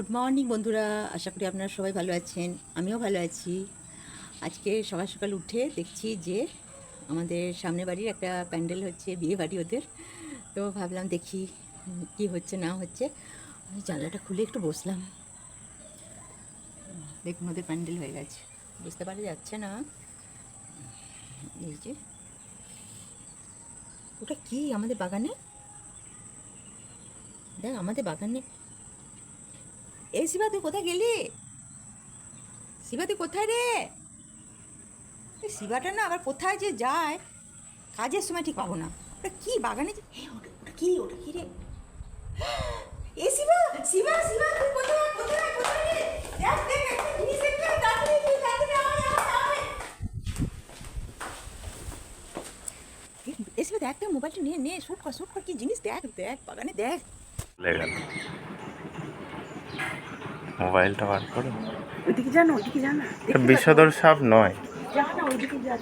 Good morning বন্ধুরা। আশা করি আপনারা সবাই ভালো আছেন। আমিও ভালো আছি। আজকে সকাল সকাল উঠে দেখছি যে আমাদের সামনে বাড়ির একটা প্যান্ডেল হচ্ছে, বিয়ে বাড়ি ওদের। তো ভাবলাম দেখি কি হচ্ছে, না হচ্ছে। আমি জানলাটা খুলে একটু বসলাম। দেখুন, ওদের প্যান্ডেল হয়ে গেছে। বুঝতে পারা যাচ্ছে না। এই যে। ওটা কি আমাদের বাগানে? দেখ, আমাদের বাগানে এই শিবা, তুই কোথায় গেলি? শিবা, তুই কোথায় রে? শিবাটা না আবার কোথায় যে যায়, কাজের সময় ঠিক পাবো না। ওটা কি বাগানে ওটা কি ওটা কি রে? এ শিবা শিবা শিবা, তুই কোথায় কোথায় কোথায় রে? দেখ দেখ দেখ মোবাইলটা নিয়ে নে, শুট কর শুট কর, কি জিনিস দেখ দেখ, বাগানে দেখ। মোবাইলটা বার করো। ওইদিকে জানো ওইদিকে জানা। বিষধর সাপ নয়। যা না ওইদিকে যা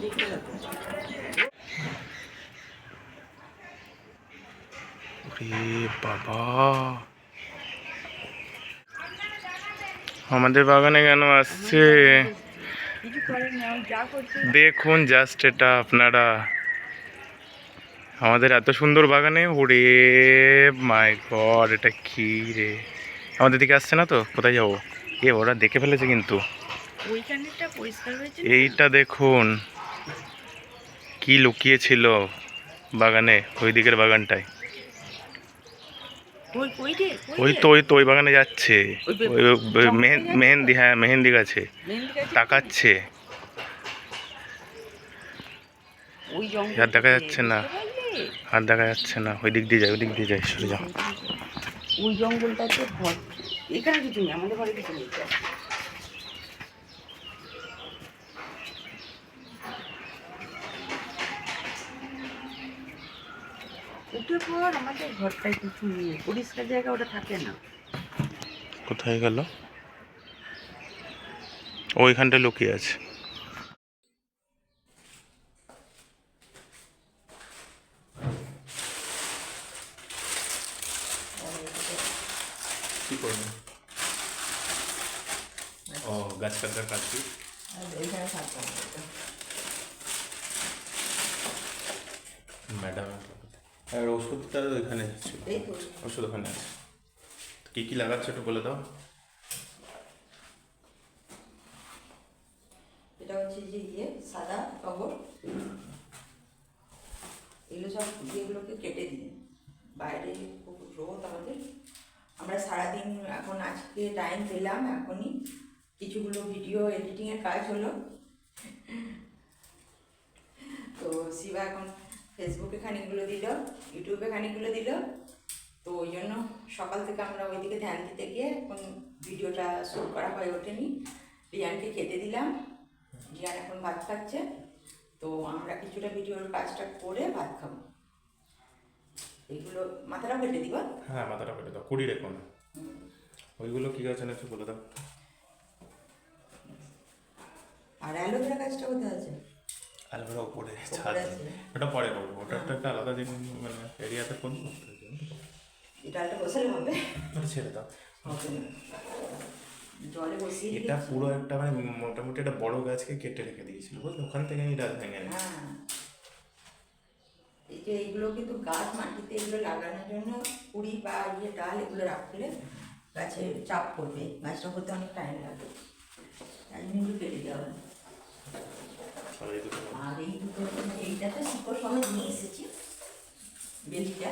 বাবা। আমাদের বাগানে কেন আসছে? দেখুন জাস্ট এটা আপনারা। আমাদের এত সুন্দর বাগানে ওরে মাই গড এটা কি রে? আমাদের দিকে আসছে না তো? কোথায় যাব? এ ওরা দেখে ফেলেছে কিন্তু। এইটা দেখুন। কি লুকিয়েছিল বাগানে ওই দিকের বাগানটায়। ওই তো ওই তো ওই বাগানে যাচ্ছে। মেহেন্দি হ্যাঁ মেহেন্দি গাছে। তাকাচ্ছে। আর দেখা যাচ্ছে না। আর দেখা যাচ্ছে না। ওই দিক দিয়ে যায় ওই দিক দিয়ে যায় সরে যাও। ওই জঙ্গলটাতে ঘর এখানে কিছু নেই, আমাদের ঘরে কিছু নেই। উঠে পর আমাদের ঘরটায় কিছু নেই, পরিষ্কার জায়গা ওটা থাকে না। কোথায় গেল? ওইখানটা লুকিয়ে আছে কি করবেন ও গাছ কাটার কাজ কি? ম্যাডাম আর ওষুধটা তো। ওষুধ ওখানে আছে। কি কি লাগাচ্ছে একটু বলে দাও এটা হচ্ছে যে ইয়ে সাদা কবর এগুলো সব যেগুলোকে কেটে দিই বাইরে খুব রোদ আমাদের আমরা সারাদিন এখন আজকে পেলাম এখনই কিছুগুলো ভিডিও এডিটিংয়ের কাজ হলো। তো শিবা এখন ফেসবুকে খানিকগুলো দিল ইউটিউবে খানিকগুলো দিল। তো ওই জন্য সকাল থেকে আমরা ওইদিকে ধ্যান দিতে গিয়ে এখন ভিডিওটা শুট করা হয়ে ওঠেনি। রিয়ানকে খেতে দিলাম। রিয়ান এখন ভাত খাচ্ছে। তো আমরা কিছুটা ভিডিওর কাজটা করে ভাত খাব। এইগুলো মাথাটাও কেটে দিবা? হ্যাঁ মাথাটা কেটে দাও। কুড়ি রেখো না ওইগুলো কি গাছ এনেছো বলে দাও। আর অ্যালোভেরা গাছটা কোথায় আছে? অ্যালোভেরা উপরে ছাদ আছে। ওটা পরে করব ওটা তো একটা আলাদা জিনিস মানে এরিয়াতে করব এই ডালটা বসালে হবে? ওটা ছেড়ে দাও। হবে জলে বসিয়ে এটা পুরো একটা মানে মোটামুটি একটা বড় গাছকে কেটে রেখে দিয়েছিল বুঝলে? ওখান থেকে এই ডাল ভেঙে হ্যাঁ। এই যে এইগুলো কিন্তু গাছ মাটিতে এগুলো লাগানোর জন্য কুড়ি বা ইয়ে ডাল এগুলো রাখলে গাছে চাপ পড়বে গাছটা হতে অনেক টাইম লাগবে তাই জন্য কেটে দেওয়া হয়। আর এই দুটো? এইটা তো শিকড় সমেত নিয়ে এসেছি বেলিটা।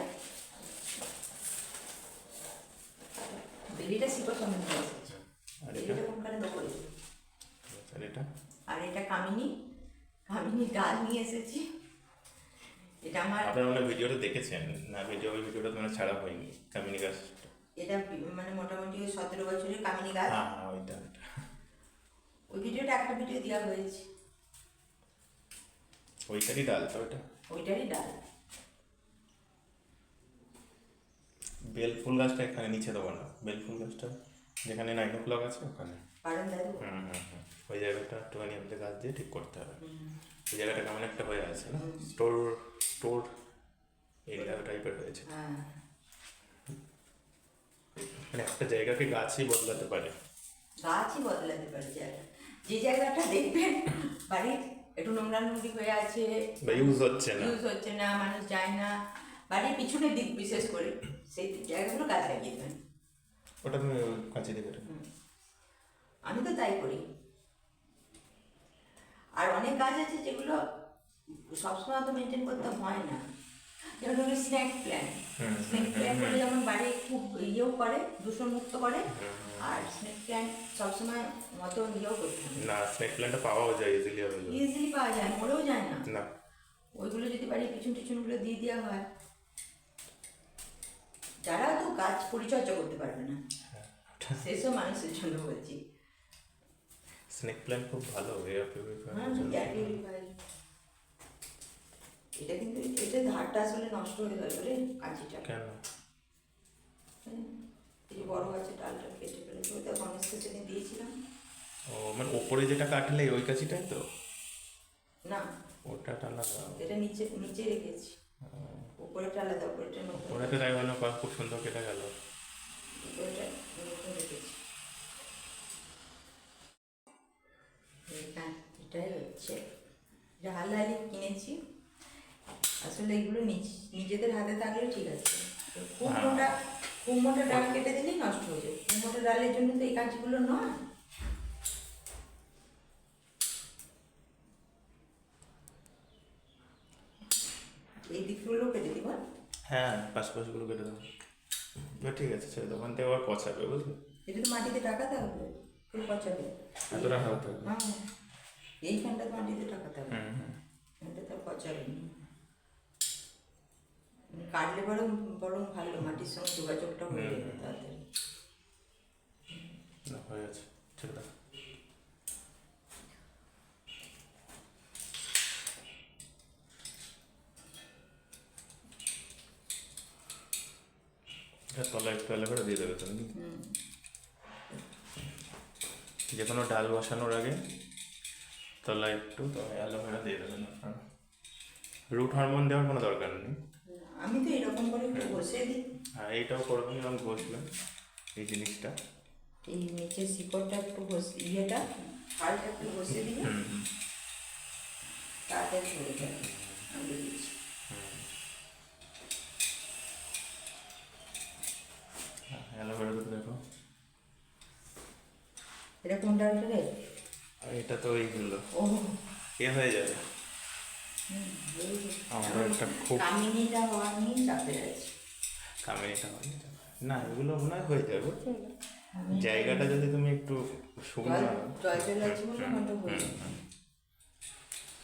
বেলিটা শিকড় সমেত নিয়ে এসেছি। আর এটা? কোনখানে দেবো আর এটা? আর এটা কামিনী কামিনী ডাল নিয়ে এসেছি। এটা আমার আপনারা মানে ভিডিওটা দেখেছেন? না ভিডিও ভিডিওটা তোমার ছাড়া হয়নি। কামিনী গাছটা এটা মানে মোটামুটি ওই সতেরো বছরের কামিনী গাছ। হ্যাঁ হ্যাঁ ওইটা ওইটা। ওই ভিডিওটা একটা ভিডিও দেওয়া হয়েছে। ওইটারই ডাল তো ওইটা। ওইটারই ডাল। বেল ফুল গাছটা এখানে নিচে দেবো না। বেল ফুল গাছটা যেখানে নাইন ও ক্লক আছে ওখানে। হুম হুম হুম। ওই জায়গাটা একটুখানি আমাদের গাছ দিয়ে ঠিক করতে হবে। ওই জায়গাটা কেমন একটা হয়ে আছে না? স্টোর স্টোর এরিয়া টাইপের হয়েছে। হ্যাঁ। মানে একটা জায়গাকে গাছই বদলাতে পারে। গাছই বদলাতে পারে জায়গা যে জায়গাটা দেখবেন বাড়ির একটু নোংরা নোংরি হয়ে আছে বা ইউজ হচ্ছে না। ইউজ হচ্ছে না মানুষ যায় না। বাড়ির পিছনের দিক বিশেষ করে সেই জায়গাগুলো গাছ লাগিয়ে দেবেন। ওটা তুমি কাঁচি দিকে আমি তো তাই করি। আর অনেক গাছ আছে যেগুলো সবসময় তো মেনটেন করতে হয় না। যেমন ধরো স্ন্যাক প্ল্যান স্ন্যাক প্ল্যান করে যেমন বাড়ি খুব ইয়েও করে দূষণ মুক্ত করে আর স্ন্যাক প্ল্যান সবসময় মতো ইয়েও করতে হবে। না স্নেক প্ল্যান্টটা পাওয়াও যায় ইজিলি অ্যাভেলেবল ইজিলি পাওয়া যায় মরেও যায় না। না। ওইগুলো যদি বাড়ির পিছন টিছনগুলো দিয়ে দেওয়া হয় যারা তো গাছ পরিচর্যা করতে পারবে না। সেসব মানুষের জন্য বলছি। স্নেক প্ল্যান্ট খুব ভালো এয়ার হ্যাঁ, ক্যাডবেরি পাই। এটা কিন্তু এটা ধারটা আসলে নষ্ট হয়ে গেল রে কাঁচিটা। কেন? হুম, এই বড় গাছের ডালটা কেটে ফেলেছে ওইটা গণেশকে সেদিন দিয়েছিলাম। ও মানে ওপরে যেটা কাটলে ওই কাছিটাই তো? না। ওটা আলাদা এটা নিচে নিচে রেখেছি। উপরেটা আলাদা উপরেটা নতুন। ওটাতে তাই কয়েক খুব সুন্দর কেটে গেল। উপরেটা নতুন রেখেছি। হ্যাঁ এটাই হচ্ছে। এটা হালালি কিনেছি। আসলে এগুলো নিজেদের হাতে থাকলে ঠিক আছে। খুব হ্যাঁ। মোটা খুব মোটা ডাল কেটে দিলেই নষ্ট হয়ে যায়। খুব মোটা ডালের জন্য তো এই কাঁচিগুলো নয়। এই দিকগুলো কেটে দিব। হ্যাঁ পাশপাশগুলো কেটে দেবো। এবার ঠিক আছে ছেড়ে দোকান থেকে আবার পচাবে বুঝলি? এটা তো মাটিতে টাকাতে হবে খুব পচাবে। এত রাখা হতে হবে। হ্যাঁ এইখানটা মাটিতে টাকাতে হবে। এটা তো পচাবে না। কাটলে বরং বরং ভালো মাটির সঙ্গে যোগাযোগটা হয়ে যাবে তাড়াতাড়ি হয়ে গেছে। তলা একটু আলাদা করে দিয়ে দেবে তুমি যে কোনো ডাল বসানোর আগে তলা একটু অ্যালোভেরা দিয়ে দেবেন রুট হরমোন দেওয়ার কোনো দরকার নেই। আমি তো এরকম করে একটু বসিয়ে দিই। হ্যাঁ এইটাও করবেন এবং বসবেন এই জিনিসটা। এই নিচে শিকড়টা একটু বসে ইয়েটা হালটা একটু বসিয়ে দিই। তাড়াতাড়ি হয়ে যাবে আমি দিচ্ছি। অ্যালোভেরা দেখো। এটা কোন ডালটা রে? আর এটা তো এইগুলো ও এ হয়ে যাবে। আমারও একটা খুব কামিনীটা হওয়া নিয়ে চাপে আছে। কামিনিটা হয়ে না এগুলো মনে হয় হয়ে যাবে। জায়গাটা যদি তুমি একটু শুকনো ওখানটা হয়ে যাবে।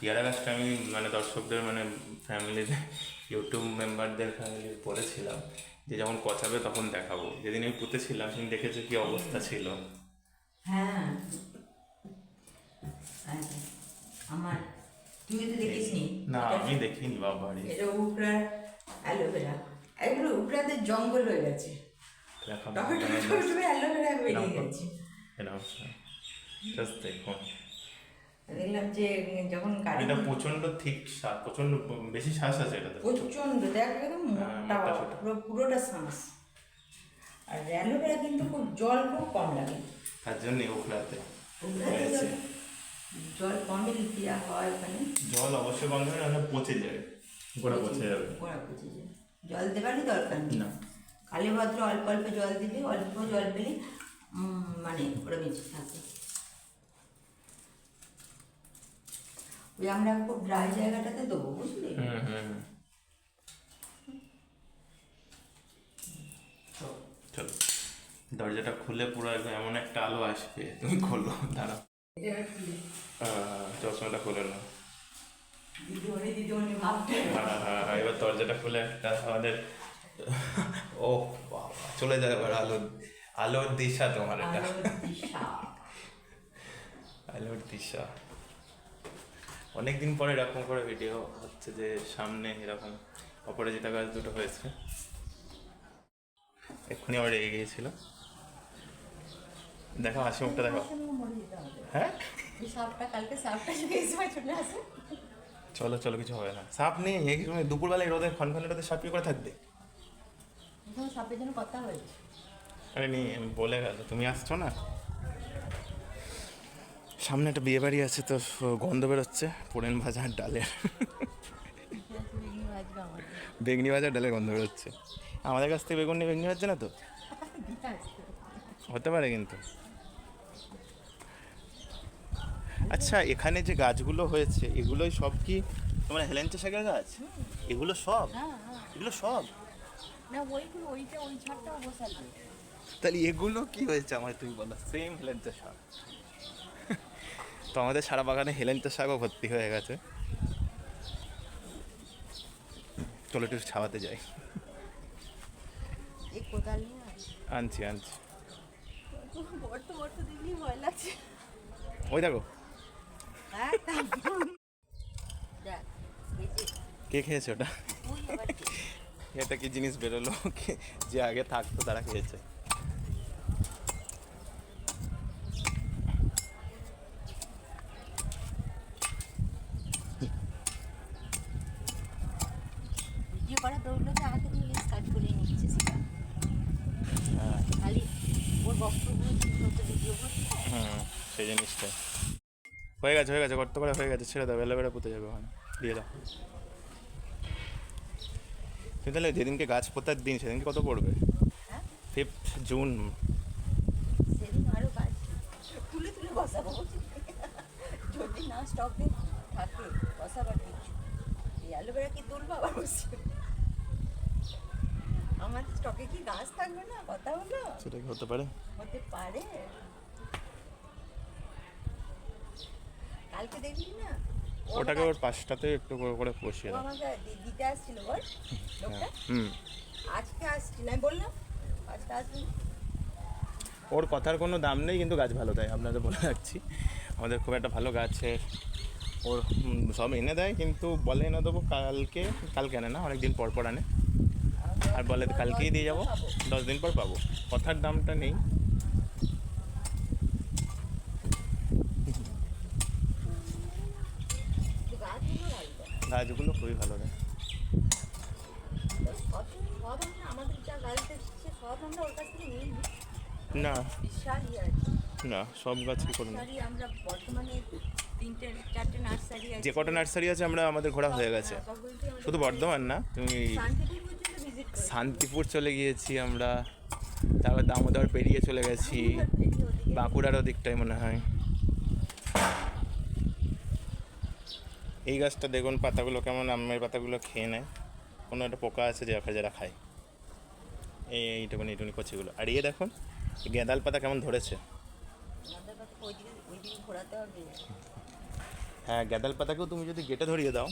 পেয়ারা গাছটা আমি মানে দর্শকদের মানে ফ্যামিলির ইউটিউব মেম্বারদের ফ্যামিলি বলেছিলাম যে যখন কচাবে তখন দেখাবো। যেদিন আমি পুঁতেছিলাম সেদিন দেখেছে কি অবস্থা ছিল? হ্যাঁ। আচ্ছা। আমার তুই তো দেখিস নি আমি দেখিনি বাবারে এটা উপরার অ্যালোভেরা। এগুলো উপরাতে জঙ্গল হয়ে গেছে। অ্যালোভেরা বেরিয়ে। গেছে। জাস্ট দেখুন। দেখলাম যে যখন কাটি এটা প্রচণ্ড ঠিক শ্বাস প্রচণ্ড বেশি শ্বাস আছে এটাতে। প্রচণ্ড দেখ একদম হ্যাঁ, মোটা পুরো পুরোটা শ্বাস আর অ্যালোভেরা কিন্তু খুব জল খুব কম লাগে। তার জন্য ওখলাতে। জল- কমই দেওয়া হয় ওখানে। জল অবশ্যই বন্ধ হবে নাহলে পচে যাবে গোড়া পচে যাবে। গোড়া পচে যায় জল দেবারই দরকার নেই? না। কালী ভদ্র অল্প অল্প জল দিলে অল্প জল পেলে মানে ওরা বেঁচে থাকে। ওই আমরা খুব ড্রাই জায়গাটাতে দেবো বুঝলি? হুম হুম হুম। তো চলো। দরজাটা খুলে পুরো এমন একটা আলো আসবে তুমি খোলো দাঁড়াও। চশমাটা খুলে দিদিমণি দিদিমণি ভাবতে হ্যাঁ, হ্যাঁ, হ্যাঁ, এবার দরজাটা খুলে একটা আমাদের ও বাবা চলে যাবে এবার আলো আলোর দিশা তোমার এটা। আলোর দিশা। আলোর দিশা। অনেকদিন পরে এরকম করে ভিডিও হচ্ছে যে সামনে এরকম অপরাজিতা গাছ দুটো হয়েছে। এক্ষুনি আমার রেগে গিয়েছিল। দেখো হাসি মুখটা দেখো। হ্যাঁ? চলে চলো কিছু হবে না। সাপ নেই এই সময় দুপুরবেলায় রোদে খনখনে রোদে সাপ কি করে থাকবে? সাপের জন্য কথা হয়েছে। আরে নি বলে গেল তুমি আসছো না? সামনে একটা বিয়ে বাড়ি আছে তো গন্ধ বেরোচ্ছে পোড়েন ভাজা আর ডালের। বেগনি ভাজা ডালের গন্ধ বেরোচ্ছে। আমাদের কাছ থেকে বেগুন নিয়ে বেগনি ভাজছে না তো? হতে পারে কিন্তু। আচ্ছা এখানে যে গাছগুলো হয়েছে এগুলোই সব কি তোমার হেলেঞ্চা শাকের গাছ? এগুলো সব? এগুলো সব? না ওইগুলো ওইটা ওই তাহলে এগুলো কি হয়েছে আমার তুমি বলো? সেম হেলেঞ্চা শাক। তো আমাদের সারা বাগানে হেলেঞ্চা শাকও ভর্তি হয়ে গেছে। চলো একটু ছাওয়াতে যাই। আনছি আনছি। ওই দেখো হ্যাঁ তারপর দেখ এই যে কে খেয়েছে ওটা? এটা কি জিনিস বেরোলো যে আগে থাকতো তারা খেয়েছে ভিডিও করা দৌড়লোকে আমাকে নিয়ে কাজ করে নিচ্ছে সেটা হ্যাঁ খালি ওর বক্তব্য ঠিক মতো ভিডিও করছে হুম সেই জিনিসটা হয়ে গেছে হয়ে গেছে গর্ত করে হয়ে গেছে ছেড়ে দাও বেলা পুঁতে যাবে ওখানে দিয়ে দাও। তুমি তাহলে যেদিনকে গাছ পোতার দিন সেদিনকে কত পড়বে? ফিফথ জুন যদি না স্টকে থাকে বসাবার কিছু। এই অ্যালোভেরা কি তুলবো আবার বসে আমার স্টকে কি গাছ থাকবে না কথা হলো সেটা কি হতে পারে? হতে পারে। কালকে দেখলি না? ওটাকে ওর পাশটাতে একটু করে করে বসিয়ে দাও। আমাকে দিতে আসছিল বল লোকটা? হ্যাঁ হুম। আজকে আসছিল আমি বললাম আজকে আসবি? ওর কথার কোনো দাম নেই কিন্তু গাছ ভালো দেয় আপনাদের বলে রাখছি। আমাদের খুব একটা ভালো গাছের ওর সব এনে দেয় কিন্তু বলে এনে দেবো কালকে কালকে আনে না অনেক দিন পর পর আনে। আর বলে কালকেই দিয়ে যাব দশ দিন পর পাবো। কথার দামটা নেই গাছগুলো লাগবে গাছগুলো খুবই ভালো দেয় না। না, সব গাছ কি করে না নার্সারি আমরা বর্তমানে তিনটে চারটে নার্সারি আছে যে কটা নার্সারি আছে, আমরা আমাদের ঘোরা হয়ে গেছে। শুধু বর্ধমান না, তুমি শান্তিপুর চলে গিয়েছি আমরা। তারপর দামোদর পেরিয়ে চলে গেছি। বাঁকুড়ার ওদিকটাই মনে হয়। এই গাছটা দেখুন পাতাগুলো কেমন আমের পাতাগুলো খেয়ে নেয়। কোনো একটা পোকা আছে যে যারা খায়। এই এইটুকুনি এইটুকুনি কচিগুলো। আর ইয়ে দেখুন গেঁদাল পাতা কেমন ধরেছে। হ্যাঁ গেঁদাল পাতাকেও তুমি যদি গেটে ধরিয়ে দাও।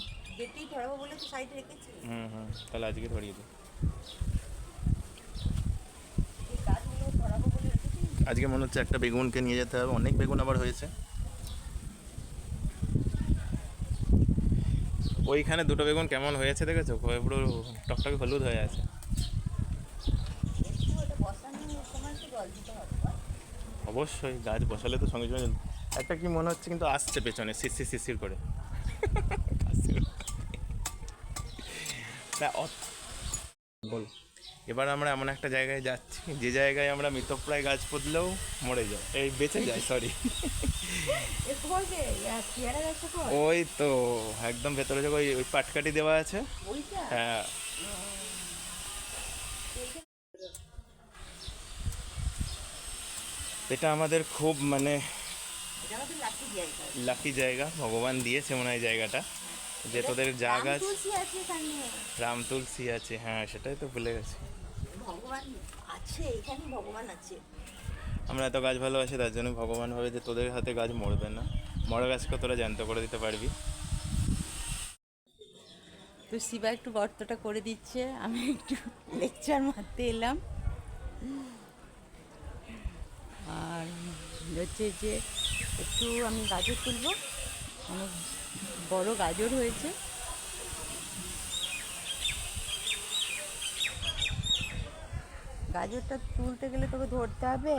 হুম হুম তাহলে আজকে ধরিয়ে রেখেছি। আজকে মনে হচ্ছে একটা বেগুনকে নিয়ে যেতে হবে। অনেক বেগুন আবার হয়েছে। ওইখানে দুটো বেগুন কেমন হয়েছে দেখেছ? পুরো টকটকে হলুদ হয়ে আছে। অবশ্যই গাছ বসালে তো সঙ্গে সঙ্গে একটা কি মনে হচ্ছে কিন্তু আসছে পেছনে শিরশির শিরশির করে। বল। এবার আমরা এমন একটা জায়গায় যাচ্ছি, যে জায়গায় আমরা মৃতপ্রায় গাছ পুঁতলেও মরে যায় এই বেঁচে যায় সরি ওই তো একদম ভেতরে ওই ওই পাটকাঠি দেওয়া আছে। হ্যাঁ। এটা আমাদের খুব মানে লাকি জায়গা। ভগবান দিয়েছে মনে হয় জায়গাটা। যে তোদের যা গাছ রাম তুলসী আছে হ্যাঁ সেটাই তো ভুলে গেছি। ভগবান আছে এখানে ভগবান আছে। আমরা এত গাছ ভালোবাসি, তার জন্য ভগবান ভাবে যে তোদের হাতে গাছ মরবে না। মরা গাছকে তোরা জ্যান্ত করে দিতে পারবি। তো শিবা একটু গর্তটা করে দিচ্ছে, আমি একটু লেকচার মারতে এলাম। আর হচ্ছে যে একটু আমি গাজর তুলবো, অনেক বড় গাজর হয়েছে। গাজরটা তুলতে গেলে তোকে ধরতে হবে।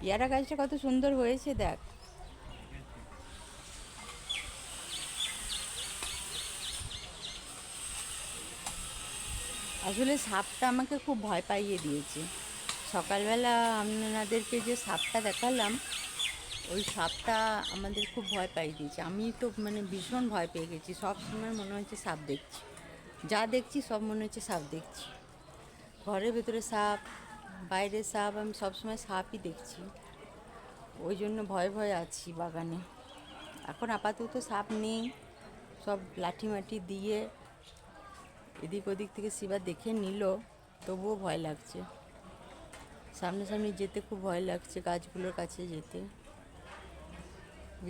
পেয়ারা গাছটা কত সুন্দর হয়েছে, দেখ। আসলে সাপটা আমাকে খুব ভয় পাইয়ে দিয়েছে। সকালবেলা আপনাদেরকে যে সাপটা দেখালাম ওই সাপটা আমাদের খুব ভয় পাইয়ে দিয়েছে। আমি তো মানে ভীষণ ভয় পেয়ে গেছি। সব সময় মনে হচ্ছে সাপ দেখছি। যা দেখছি সব মনে হচ্ছে সাপ দেখছি। ঘরের ভেতরে সাপ, বাইরে সাপ, আমি সবসময় সাপই দেখছি। ওই জন্য ভয়ে ভয়ে আছি বাগানে। এখন আপাতত সাপ নেই। সব লাঠি মাটি দিয়ে এদিক ওদিক থেকে শিবা দেখে নিল। তবুও ভয় লাগছে। সামনাসামনি যেতে খুব ভয় লাগছে গাছগুলোর কাছে যেতে।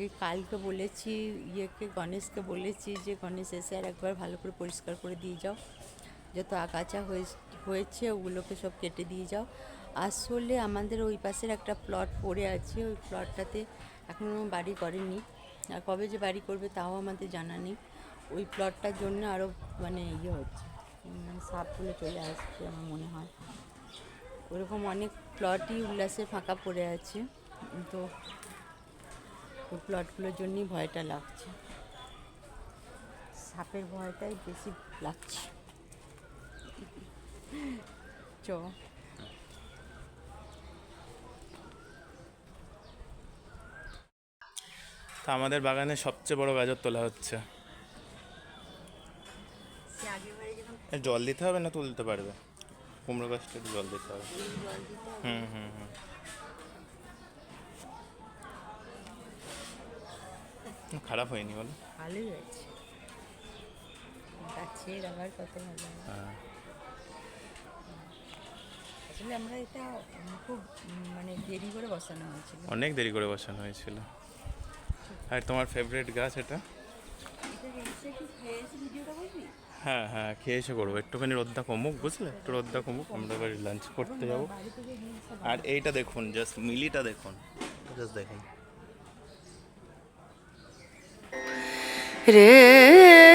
এই কালকে বলেছি, ইয়েকে গণেশকে বলেছি যে, গণেশ এসে আর একবার ভালো করে পরিষ্কার করে দিয়ে যাও। যত আগাছা হয়ে হয়েছে, ওগুলোকে সব কেটে দিয়ে যাও। আসলে আমাদের ওই পাশের একটা প্লট পড়ে আছে, ওই প্লটটাতে এখনও বাড়ি করেনি। আর কবে যে বাড়ি করবে তাও আমাদের জানা নেই। ওই প্লটটার জন্য আরও মানে ইয়ে হচ্ছে মানে সাপগুলো চলে আসছে আমার মনে হয়। ওরকম অনেক প্লটই উল্লাসে ফাঁকা পড়ে আছে। তো ওই প্লটগুলোর জন্যই ভয়টা লাগছে। সাপের ভয়টাই বেশি লাগছে। চ। তা আমাদের বাগানে সবচেয়ে বড় গাজর তোলা হচ্ছে। জল দিতে হবে না তুলতে পারবে? কুমড়ো গাছটা জল দিতে হবে, হুম হুম হুম। খারাপ হয়নি বলো? ভালোই হয়েছে। গাছের আবার কত ভালো হ্যাঁ। আসলে আমরা এটা খুব মানে দেরি করে বসানো হয়েছিল। অনেক দেরি করে বসানো হয়েছিল। আর তোমার ফেভারিট গাছ এটা? হ্যাঁ হ্যাঁ খেয়ে এসে করব। একটুখানি রোদটা কমুক বুঝলে? একটু রোদটা কমুক আমরা বাড়ি লাঞ্চ করতে যাব। আর এইটা দেখুন জাস্ট মিলিটা দেখুন। জাস্ট দেখুন। রে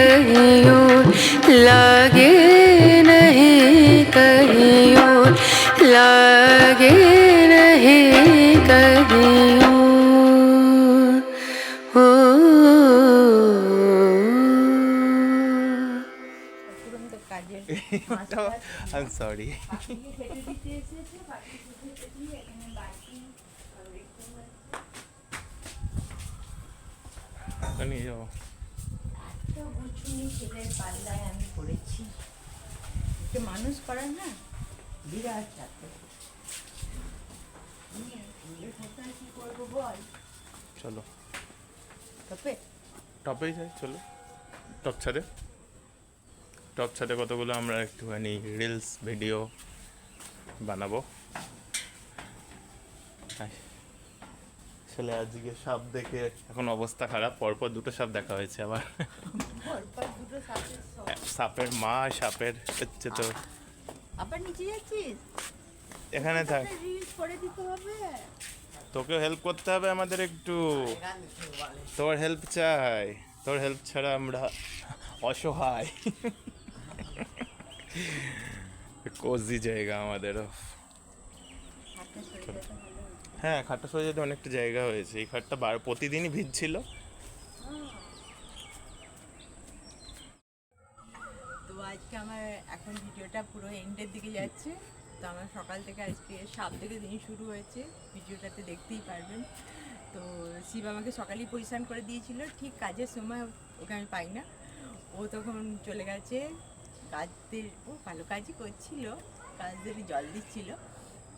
कहियों लागे नहीं कहियों लागे नहीं कहियों I'm sorry. Let me go. পাল্লায় আমি যে মানুষ না বিরাট কি করব বল? চলো। তবে টপেই যাই চলো। টপ ছাদে। টপ ছাদে কতগুলো আমরা একটুখানি রিলস ভিডিও বানাবো। আয়। আসলে আজকে সাপ দেখে এখন অবস্থা খারাপ পরপর দুটো সাপ দেখা হয়েছে আবার সাপের মা সাপের হচ্ছে তো। আবার নিচে যাচ্ছিস? এখানে থাক। করে দিতে হবে। তোকেও হেল্প করতে হবে আমাদের একটু। তোর হেল্প চাই। তোর হেল্প ছাড়া আমরা অসহায়। কোজি জায়গা আমাদেরও। হ্যাঁ খাটটা সরে যেতে অনেকটা জায়গা হয়েছে। এই খাটটা বার, প্রতিদিনই ভিজছিল তো আজকে আমার এখন ভিডিওটা পুরো এন্ডের দিকে যাচ্ছে। তো আমার সকাল থেকে আজকে সাপ থেকে দিন শুরু হয়েছে। ভিডিওটাতে দেখতেই পারবেন। তো শিব আমাকে সকালেই পরিষ্কার করে দিয়েছিল। ঠিক কাজের সময় ওকে আমি পাই না। ও তখন চলে গেছে। কাজদের, ও ভালো কাজই করছিল। কাজদেরই জল দিচ্ছিল।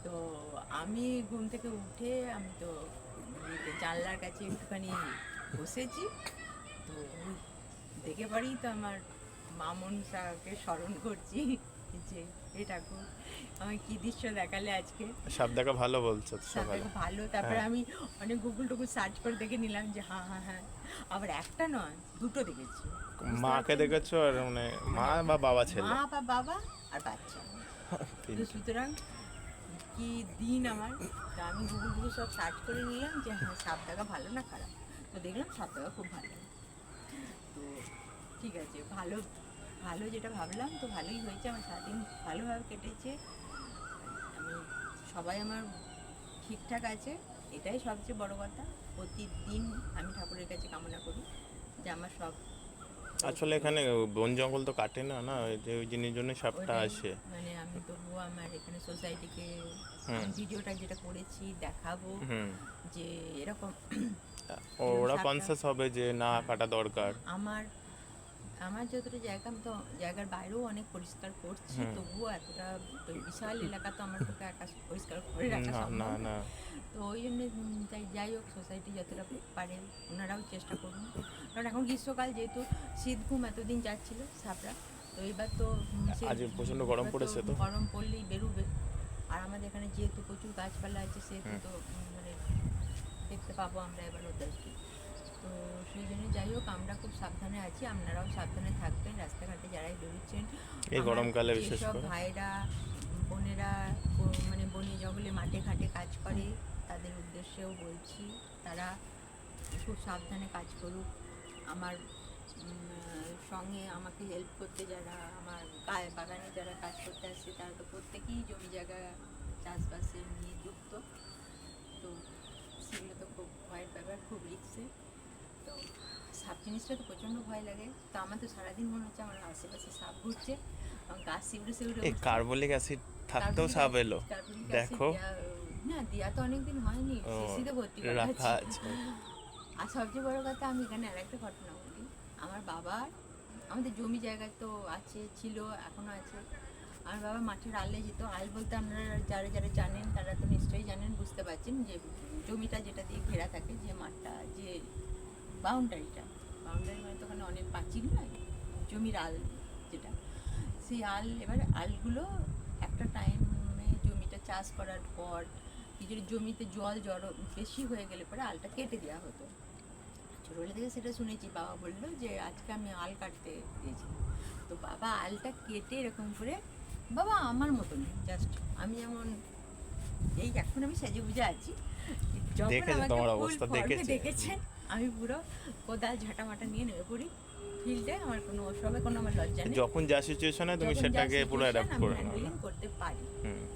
তো আমি ঘুম থেকে উঠে আমি তো জানলার কাছে একটুখানি বসেছি। তো দেখে পারেই তো আমার মা মনসাকে স্মরণ করছি যে এ ঠাকুর আমার কি দৃশ্য দেখালে আজকে? সাপ দেখা ভালো বলছো সকালে। ভালো তারপরে হ্যাঁ। আমি অনেক গুগল টুকুল সার্চ করে দেখে নিলাম যে হ্যাঁ হ্যাঁ হ্যাঁ। আবার একটা নয় দুটো দেখেছি। মাকে দেখেছ আর মানে মা বা বাবা ছেলে? মা বা বাবা আর বাচ্চা। সুতরাং কি দিন আমার, তা আমি গুগল গুগল সব সার্চ করে নিলাম যে হ্যাঁ সাত টাকা ভালো না খারাপ? তো দেখলাম সাত টাকা খুব ভালো। তো ঠিক আছে, ভালো ভালো যেটা ভাবলাম, তো ভালোই হয়েছে। আমার সারাদিন ভালোভাবে কেটেছে। আমি, সবাই আমার ঠিকঠাক আছে, এটাই সবচেয়ে বড় কথা। প্রতিদিন আমি ঠাকুরের কাছে কামনা করি যে আমার সব আসলে এখানে বন জঙ্গল তো কাটে না না? ওই যে ওই জিনিস জন্য সাপটা আসে। মানে আমি তবুও আমার এখানে সোসাইটিকে। ভিডিওটা যেটা করেছি দেখাবো যে এরকম ওরা কনসাস হবে যে না কাটা দরকার। আমার আমার যতটা জায়গা আমি তো জায়গার বাইরেও অনেক পরিষ্কার করছি তবুও এতটা বিশাল এলাকা তো আমার পক্ষে একা পরিষ্কার করে রাখা সম্ভব না তো ওই জন্য তাই যাই হোক সোসাইটি যতটা পারে ওনারাও চেষ্টা করুন। কারণ এখন গ্রীষ্মকাল যেহেতু শীত ঘুম এতদিন যাচ্ছিল সাপড়া তো এবার তো শীত- গরম পড়েছে তো। গরম পড়লেই বেরোবে। আর আমাদের এখানে যেহেতু প্রচুর গাছপালা আছে সেহেতু তো মানে দেখতে পাবো আমরা এবার ওদেরকে। তো সেই জন্য যাই হোক আমরা খুব সাবধানে আছি আপনারাও সাবধানে থাকবেন রাস্তাঘাটে যারাই বেরোচ্ছেন। এই গরমকালে বিশেষ করে। ভাইরা বোনেরা মানে বনে জঙ্গলে মাঠে ঘাটে কাজ করে তাদের উদ্দেশ্যেও বলছি তারা খুব সাবধানে কাজ করুক। আমার সঙ্গে আমাকে হেল্প করতে যারা আমার বাগানে যারা কাজ করতে আসছে তারা তো প্রত্যেকেই জমি জায়গা চাষবাসে নিয়ে যুক্ত। তো সেগুলো তো খুব ভয়ের ব্যাপার খুব রিক্সে সাপ জিনিসটা তো প্রচণ্ড ভয় লাগে। তো আমার তো সারাদিন মনে হচ্ছে আমার আশেপাশে সাপ ঘুরছে এবং গাছ শিউড়ে শিউড়ে এই কার্বলিক অ্যাসিড থাকতেও সাপ এলো। দেখো। না দিয়া তো অনেকদিন হয়নি শিশিতে ভর্তি রাখা আছে। আর সবচেয়ে বড় কথা আমি এখানে আরেকটা ঘটনা বলি। আমার বাবার আমাদের জমি জায়গা তো আছে ছিল এখনও আছে। আমার বাবা মাঠের আলে যেত। আল বলতে আপনারা যারা যারা জানেন তারা তো নিশ্চয়ই জানেন বুঝতে পারছেন যে জমিটা যেটা দিয়ে ঘেরা থাকে যে মাঠটা যে বাউন্ডারিটা বাউন্ডারি মানে তো ওখানে অনেক পাঁচিল নয় জমির আল যেটা। সেই আল এবার আলগুলো একটা টাইমে জমিটা চাষ করার পর কিছু জমিতে জল জড়ো বেশি হয়ে গেলে পরে আলটা কেটে দেওয়া হতো। ছোটোবেলা থেকে সেটা শুনেছি বাবা বলল যে আজকে আমি আল কাটতে দিয়েছি তো বাবা আলটা কেটে এরকম করে বাবা আমার মতন জাস্ট আমি যেমন এই এখন আমি সেজে বুঝে আছি। যখন আমাকে। দেখেছেন আমি পুরো কোদাল ঝাঁটা মাটা নিয়ে নেমে পড়ি। ফিল্ডে আমার কোনো ওসবে কোনো আমার লজ্জা নেই। যখন যা সিচুয়েশনে তুমি সেটাকে পুরো অ্যাডাপ্ট করে নাও। করতে পারি।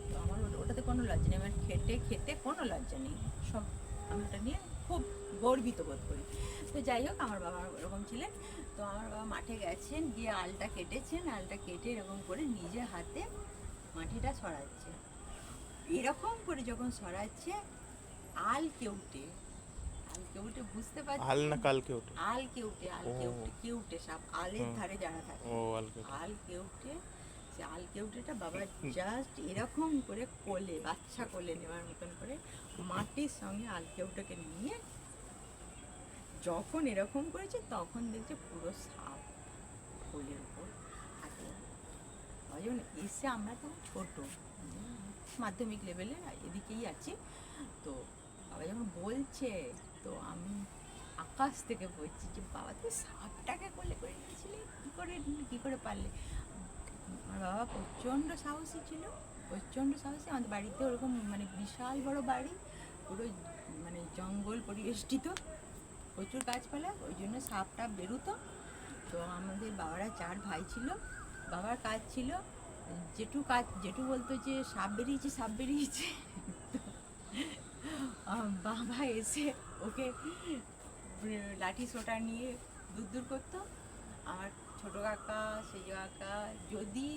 তো আমার ওটাতে কোনো লজ্জা নেই। আমার খেটে খেতে কোনো লজ্জা নেই। সব আমি ওটা নিয়ে খুব গর্বিত বোধ করি। তো যাই হোক আমার বাবা ওরকম ছিলেন। তো আমার বাবা মাঠে গেছেন গিয়ে আলটা কেটেছেন। আলটা কেটে এরকম করে নিজে হাতে মাটিটা ছড়াচ্ছে। এরকম করে যখন ছড়াচ্ছে আল কেউটে আল কেউটে বুঝতে পারছি। না আল কেউটে সাপ আলের ধারে যারা থাকে। ও সে বাবা জাস্ট এরকম করে কোলে বাচ্চা কোলে নেওয়ার মতন করে মাটির সঙ্গে নিয়ে যখন এরকম করেছে তখন দেখছে পুরো সাপ কোলের উপর যখন এসে আমরা তো ছোট মাধ্যমিক লেভেলে এদিকেই আছি। তো বাবা যখন বলছে তো আমি আকাশ থেকে বলছি যে, বাবা, তুমি সাপটাকে কোলে করে নিয়েছিলে? কী করে কী করে পারলে? আমার বাবা প্রচণ্ড সাহসী ছিল, প্রচণ্ড সাহসী। আমাদের বাড়িতে ওরকম মানে বিশাল বড় বাড়ি, পুরো মানে জঙ্গল পরিবেষ্টিত, প্রচুর গাছপালা, ওই জন্য সাপটা বেরোতো। তো আমাদের বাবারা চার ভাই ছিল, বাবার কাজ ছিল, জেঠু কাজ, জেঠু বলতো যে, সাপ বেরিয়েছে সাপ বেরিয়েছে। বাবা এসে ওকে লাঠি সোটা নিয়ে দূর দূর করতো। আমার ছোট কাকা সেই কাকা যদি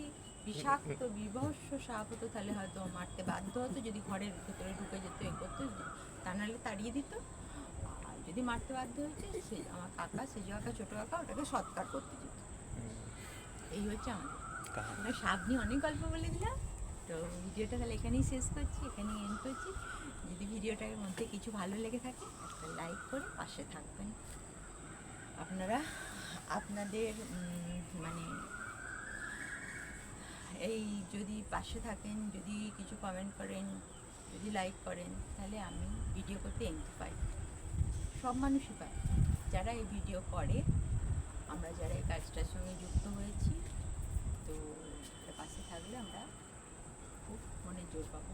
বিষাক্ত বিভৎস সাপ হতো তাহলে হয়তো মারতে বাধ্য হতো। যদি ঘরের ভেতরে ঢুকে যেত এ করতো তা নাহলে তাড়িয়ে দিত। আর যদি মারতে বাধ্য হয়েছে সে আমার কাকা সেই কাকা ছোট কাকা ওটাকে সৎকার করতে যেত। এই হচ্ছে আমার সাপ নিয়ে অনেক গল্প বলে দিলাম। তো ভিডিওটা তাহলে এখানেই শেষ করছি এখানেই এন্ড করছি। যদি ভিডিওটার মধ্যে কিছু ভালো লেগে থাকে লাইক করে পাশে থাকবেন। আপনারা আপনাদের মানে এই যদি পাশে থাকেন, যদি কিছু কমেন্ট করেন, যদি লাইক করেন, তাহলে আমি ভিডিও করতে এনতে পাই সব মানুষই পাই যারা এই ভিডিও করে, আমরা যারা এই কাজটার সঙ্গে যুক্ত হয়েছি, তো পাশে থাকলে আমরা খুব মনে জোর পাবো।